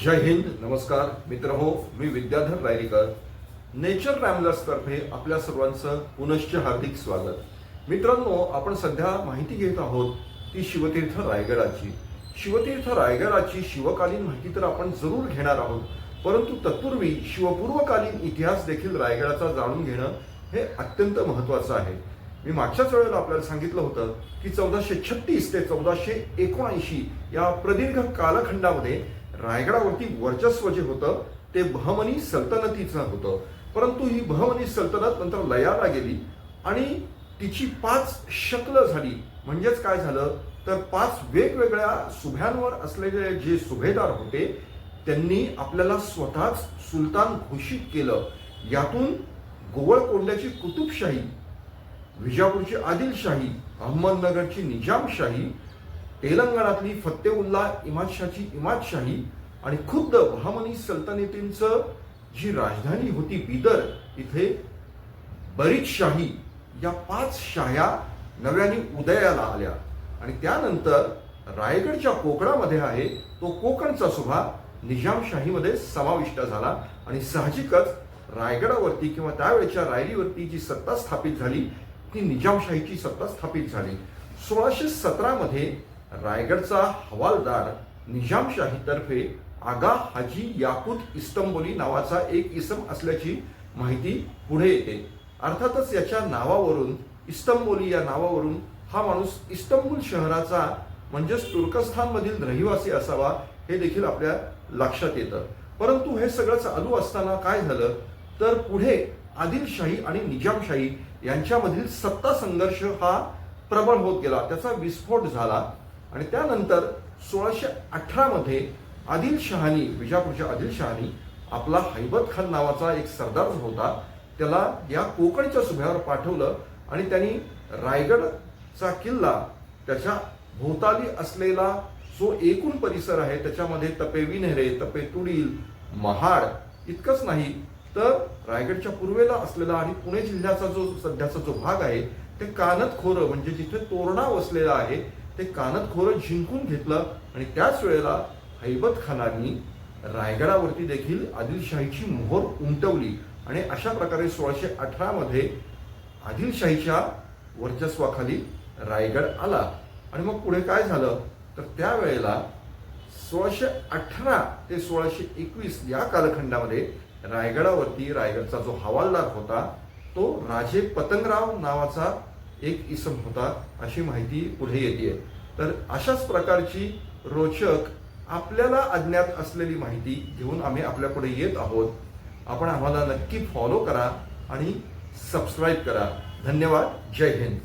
जय हिंद नमस्कार. मित्र हो मी विद्याधर रायरीकर. नेचर रॅमलर्सतर्फे आपल्या सर्वांचं पुनश्च हार्दिक स्वागत. मित्रांनो आपण सध्या माहिती घेत आहोत ती शिवतीर्थ रायगडाची. शिवतीर्थ रायगडाची शिवकालीन माहिती तर आपण जरूर घेणार आहोत. परंतु तत्पूर्वी शिवपूर्वकालीन इतिहास देखील रायगडाचा जाणून घेणं हे अत्यंत महत्वाचं आहे. मी मागच्याच वेळेला आपल्याला सांगितलं होतं की चौदाशे छत्तीस ते चौदाशे एकोणऐंशी या प्रदीर्घ कालखंडामध्ये रायगडावरती वर्चस्व जे होतं ते बहमनी सल्तनतीचं होतं. परंतु ही बहमनी सल्तनत नंतर लयाला गेली आणि तिची पाच शकलं झाली. म्हणजेच काय झालं? तर पाच वेगवेगळ्या सुभ्यांवर असलेले जे सुभेदार होते त्यांनी आपल्याला स्वतःच सुलतान घोषित केलं. यातून गोवळकोंड्याची कुतुबशाही विजापूरची आदिलशाही अहमदनगरची निजामशाही तेलंगणातली फत्तेउल्ला इमादशाची इमादशाही आणि खुद्द बहामनी सल्तनतींचं जी राजधानी होती बिदर इथे बरीचशाही या पाच शाह्या नव्याने उदयाला आल्या. आणि त्यानंतर रायगडच्या कोकणामध्ये आहे तो कोकणचा सुभा निजामशाहीमध्ये समाविष्ट झाला. आणि साहजिकच रायगडावरती किंवा त्यावेळेच्या रायरीवरती जी सत्ता स्थापित झाली ती निजामशाहीची सत्ता स्थापित झाली. सोळाशे सतरामध्ये रायगडचा हवालदार निजामशाहीतर्फे आगा हाजी याकूत इस्तंबोली नावाचा एक इसम असल्याची माहिती पुढे येते. अर्थातच याच्या नावावरून इस्तंबोली या नावावरून हा माणूस इस्तंबूल शहराचा म्हणजेच तुर्कस्थानमधील रहिवासी असावा हे देखील आपल्या लक्षात येतं. परंतु हे सगळं चालू असताना काय झालं? तर पुढे आदिलशाही आणि निजामशाही यांच्यामधील सत्ता संघर्ष हा प्रबळ होत गेला. त्याचा विस्फोट झाला. आणि त्यानंतर सोळाशे अठरामध्ये आदिलशहानी विजापूरच्या आदिलशहानी आपला हैबत खान नावाचा एक सरदार जो होता. त्याला या कोकणच्या सुभ्यावर पाठवलं आणि त्यांनी रायगडचा किल्ला त्याच्या भोवताली असलेला जो एकूण परिसर आहे त्याच्यामध्ये तपे विन्हेरे तपे तुडील महाड इतकंच नाही तर रायगडच्या पूर्वेला असलेला आणि पुणे जिल्ह्याचा जो सध्याचा जो भाग आहे ते कानत खोरं म्हणजे जिथे तोरणा वसलेला आहे ते कानत खोरं जिंकून घेतलं आणि त्याच वेळेला हैबत खानांनी रायगडावरती देखील आदिलशाहीची मोहर उमटवली. आणि अशा प्रकारे सोळाशे अठरामध्ये आदिलशाहीच्या वर्चस्वाखाली रायगड आला. आणि मग पुढे काय झालं? तर त्यावेळेला सोळाशे अठरा ते सोळाशे एकवीस या कालखंडामध्ये रायगडावरती रायगडचा जो हवालदार होता तो राजे पतंगराव नावाचा एक इसम होता अशी माहिती पुढे येते तर अशाच प्रकारची रोचक आपल्याला अज्ञात असलेली माहिती घेऊन आम्ही आपल्यापुढे येत आहोत. आपण आम्हाला नक्की फॉलो करा आणि सबस्क्राईब करा. धन्यवाद. जय हिंद.